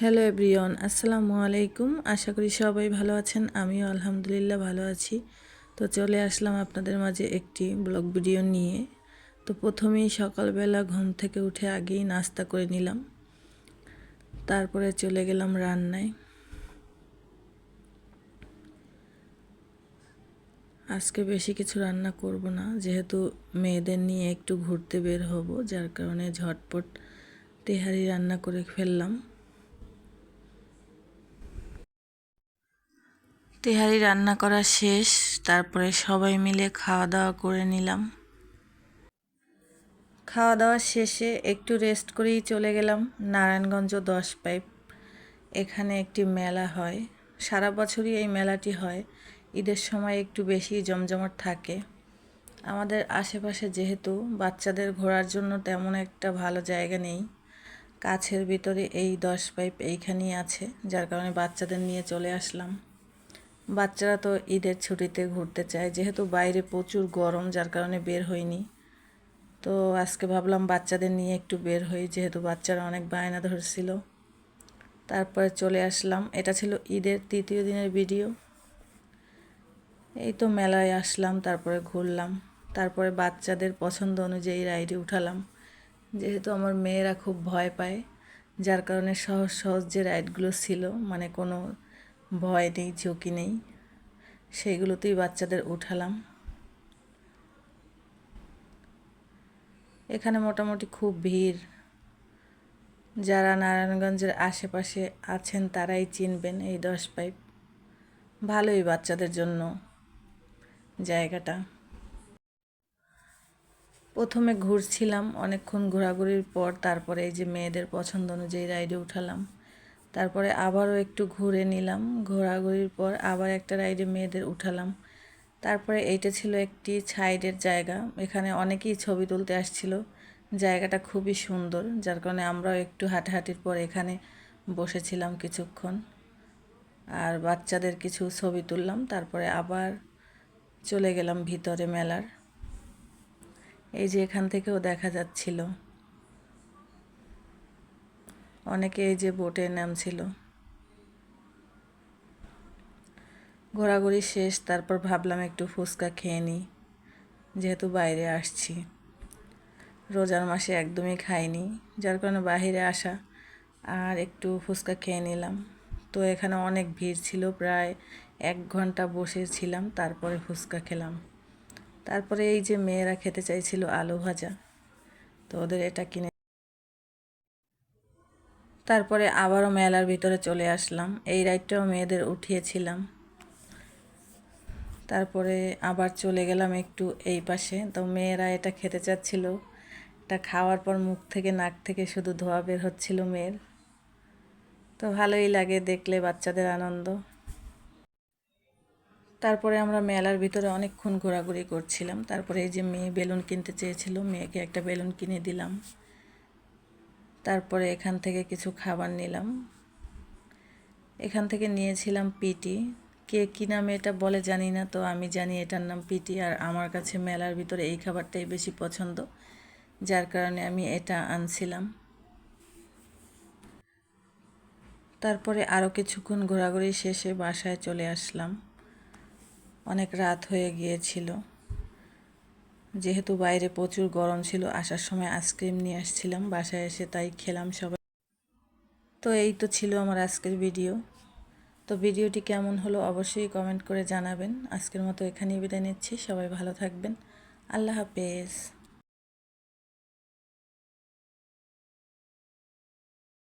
Hello everyone, আসসালামু আলাইকুম। আশা করি সবাই ভালো আছেন, আমিও আলহামদুলিল্লাহ ভালো আছি। তো চলে আসলাম আপনাদের মাঝে একটি ব্লগ ভিডিও নিয়ে। তো প্রথমেই সকালবেলা ঘুম থেকে উঠে আগেই নাস্তা করে নিলাম। তারপরে চলে গেলাম রান্নায়। আজকে বেশি কিছু রান্না করব না, যেহেতু মেয়েদের নিয়ে একটু ঘুরতে বের হব, যার কারণে ঝটপট তেহারি রান্না করে ফেললাম। তেহারি রান্না করা শেষ, তারপরে সবাই মিলে খাওয়া দাওয়া করে নিলাম। খাওয়া দাওয়া শেষে একটু রেস্ট করেই চলে গেলাম, নারায়ণগঞ্জ দশ পাইপ এখানে একটি মেলা হয়। সারা বছরই এই মেলাটি হয়। ঈদের সময় একটু বেশি জমজমাট থাকে। আমাদের আশেপাশে যেহেতু বাচ্চাদের ঘোরার জন্য তেমন একটা ভালো জায়গা নেই। কাছের ভিতরে এই দশ পাইপ এইখানেই আছে, যার কারণে বাচ্চাদের নিয়ে চলে আসলাম। বাচ্চারা তো ঈদের ছুটিতে ঘুরতে চায়, যেহেতু বাইরে প্রচুর গরম, যার কারণে বের হয়নি। তো আজকে ভাবলাম বাচ্চাদের নিয়ে একটু বের হই, যেহেতু বাচ্চারা অনেক বায়না ধরছিল। তারপরে চলে আসলাম। এটা ছিল ঈদের তৃতীয় দিনের ভিডিও। এই তো মেলায় আসলাম, তারপরে ঘুরলাম। তারপরে বাচ্চাদের পছন্দ অনুযায়ী রাইডে উঠালাম। যেহেতু আমার মেয়েরা খুব ভয় পায়, যার কারণে সহজ সহজ যে রাইডগুলো ছিল মানে কোনো ভয় নেই, ঝুঁকি নেই। সেইগুলোতেই বাচ্চাদের উঠালাম। এখানে মোটামুটি খুব ভিড়। যারা নারায়ণগঞ্জের আশেপাশে আছেন তারাই চিনবেন এই দশ পাইপ। ভালোই বাচ্চাদের জন্য জায়গাটা। প্রথমে ঘুরছিলাম, অনেকক্ষণ ঘোরাঘুরির পর তারপরে এই যে মেয়েদের পছন্দ অনুযায়ী রাইডে উঠালাম। তারপরে আবারও একটু ঘুরে নিলাম। ঘোরাঘুরির পর আবার একটা রাইডে মেয়েদের উঠালাম। তারপরে এইটা ছিল একটি সাইডের জায়গা। এখানে অনেকেই ছবি তুলতে আসছিল। জায়গাটা খুবই সুন্দর, যার কারণে আমরাও একটু হাঁটাহাঁটির পর এখানে বসেছিলাম কিছুক্ষণ। আর বাচ্চাদের কিছু ছবি তুললাম, তারপরে আবার চলে গেলাম ভিতরে মেলার। এই যে এখান থেকেও দেখা যাচ্ছিল। অনেকে এই যে বোটে নামছিল। ঘোরাঘুরি শেষ, তারপর ভাবলাম একটু ফুচকা খেয়ে নিই, যেহেতু বাইরে আসছি। রোজার মাসে একদমই খাইনি, যার কারণে বাহিরে আসা আর একটু ফুচকা খেয়ে নিলাম। তো এখানে অনেক ভিড় ছিল, প্রায় এক ঘণ্টা বসেছিলাম তারপরে ফুচকা খেলাম। তারপরে এই যে মেয়েরা খেতে চাইছিল আলু ভাজা, তো ওদের এটা কিনে তারপরে আবারও মেলার ভিতরে চলে আসলাম। এই রাইডটাও মেয়েদের উঠিয়েছিলাম। তারপরে আবার চলে গেলাম একটু এই পাশে। তো মেয়েরা এটা খেতে চাচ্ছিল। এটা খাওয়ার পর মুখ থেকে, নাক থেকে শুধু ধোয়া বের হচ্ছিল মেয়ের। তো ভালোই লাগে দেখলে বাচ্চাদের আনন্দ। তারপরে আমরা মেলার ভিতরে অনেকক্ষণ ঘোরাঘুরি করছিলাম। তারপরে এই যে মেয়ে বেলুন কিনতে চেয়েছিল, মেয়েকে একটা বেলুন কিনে দিলাম। তারপরে এখান থেকে কিছু খাবার নিলাম। এখান থেকে নিয়েছিলাম পিটি। কে কী নামে এটা বলে জানি না, তো আমি জানি এটার নাম পিটি। আর আমার কাছে মেলার ভিতরে এই খাবারটাই বেশি পছন্দ, যার কারণে আমি এটা আনছিলাম। তারপরে আরও কিছুক্ষণ ঘোরাঘুরি শেষে বাসায় চলে আসলাম। অনেক রাত হয়ে গিয়েছিল। যেহেতু বাইরে প্রচুর গরম ছিল, আসার সময় আইসক্রিম নিয়ে আসছিলাম, বাসায় এসে তাই খেলাম সবাই। তো এই তো ছিল আমার আজকের ভিডিও। তো ভিডিওটি কেমন হলো অবশ্যই কমেন্ট করে জানাবেন। আজকের মতো এখানেই বিদায় নিচ্ছি, সবাই ভালো থাকবেন। আল্লাহ হাফেজ।